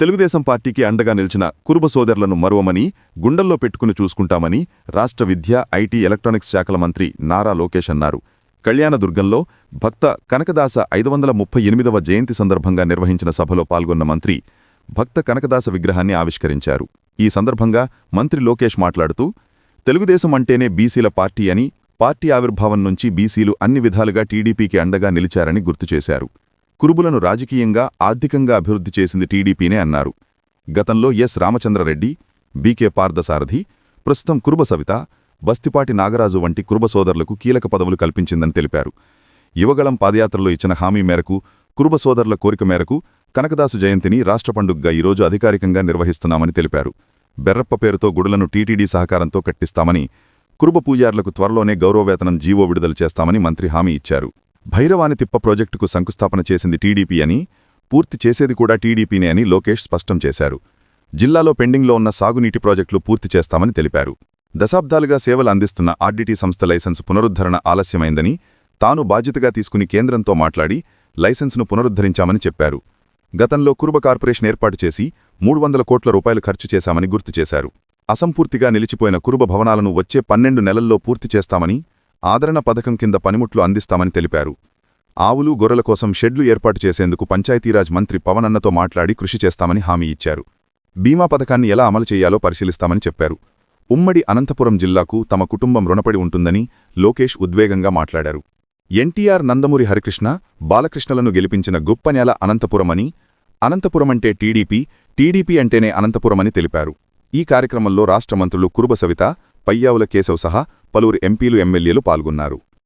తెలుగుదేశం పార్టీకి అండగా నిలిచిన కురుబ సోదరులను మరువమని గుండెల్లో పెట్టుకుని చూసుకుంటామని రాష్ట్ర విద్య ఐటీ ఎలక్ట్రానిక్స్ శాఖల మంత్రి నారా లోకేష్ అన్నారు. కళ్యాణదుర్గంలో భక్త కనకదాస ఐదు వందల ముప్పై ఎనిమిదవ జయంతి సందర్భంగా నిర్వహించిన సభలో పాల్గొన్న మంత్రి భక్త కనకదాస విగ్రహాన్ని ఆవిష్కరించారు. ఈ సందర్భంగా మంత్రి లోకేష్ మాట్లాడుతూ తెలుగుదేశం అంటేనే బీసీల పార్టీ అని పార్టీ ఆవిర్భావం నుంచి బీసీలు అన్ని విధాలుగా టీడీపీకి అండగా నిలిచారని గుర్తు చేశారు. కురుబులను రాజకీయంగా ఆర్థికంగా అభివృద్ధి చేసింది టీడీపీనే అన్నారు. గతంలో ఎస్. రామచంద్రరెడ్డి బీకే పార్థసారథి ప్రస్తుతం కురుబ సవిత బస్తిపాటి నాగరాజు వంటి కురుబ సోదరులకు కీలక పదవులు కల్పించిందని తెలిపారు. యువగళం పాదయాత్రలో ఇచ్చిన హామీ మేరకు కురుబ సోదరుల కోరిక మేరకు కనకదాసు జయంతిని రాష్ట్ర పండుగగా ఈరోజు అధికారికంగా నిర్వహిస్తున్నామని తెలిపారు. బెర్రప్ప పేరుతో గుడులను టీటీడీ సహకారంతో కట్టిస్తామని కురుబ పూజారులకు త్వరలోనే గౌరవవేతనం జీవో విడుదల చేస్తామని మంత్రి హామీ ఇచ్చారు. భైరవాని తిప్ప ప్రాజెక్టుకు శంకుస్థాపన చేసింది టీడీపీ అని పూర్తి చేసేది కూడా టీడీపీనే అని లోకేష్ స్పష్టం చేశారు. జిల్లాలో పెండింగ్లో ఉన్న సాగునీటి ప్రాజెక్టులు పూర్తి చేస్తామని తెలిపారు. దశాబ్దాలుగా సేవలు అందిస్తున్న ఆర్డీటీ సంస్థ లైసెన్సు పునరుద్ధరణ ఆలస్యమైందని తాను బాధ్యతగా తీసుకుని కేంద్రంతో మాట్లాడి లైసెన్సును పునరుద్ధరించామని చెప్పారు. గతంలో కురుబ కార్పొరేషన్ ఏర్పాటు చేసి మూడు వందల కోట్ల రూపాయలు ఖర్చు చేశామని గుర్తు చేశారు. అసంపూర్తిగా నిలిచిపోయిన కురుబ భవనాలను వచ్చే పన్నెండు నెలల్లో పూర్తి చేస్తామని ఆదరణ పథకం కింద పనిముట్లు అందిస్తామని తెలిపారు. ఆవులు గొర్రెల కోసం షెడ్లు ఏర్పాటు చేసేందుకు పంచాయతీరాజ్ మంత్రి పవనన్నతో మాట్లాడి కృషి చేస్తామని హామీ ఇచ్చారు. బీమా పథకాన్ని ఎలా అమలు చేయాలో పరిశీలిస్తామని చెప్పారు. ఉమ్మడి అనంతపురం జిల్లాకు తమ కుటుంబం రుణపడి ఉంటుందని లోకేష్ ఉద్వేగంగా మాట్లాడారు. ఎన్టీఆర్ నందమూరి హరికృష్ణ బాలకృష్ణలను గెలిపించిన గొప్పనేల అనంతపురమని అనంతపురమంటే టీడీపీ టీడీపీ అంటేనే అనంతపురమని తెలిపారు. ఈ కార్యక్రమంలో రాష్ట్ర మంత్రులు కురుబ సవిత పయ్యావుల కేశవ్ సహా పలువురు ఎంపీలు ఎమ్మెల్యేలు పాల్గొన్నారు.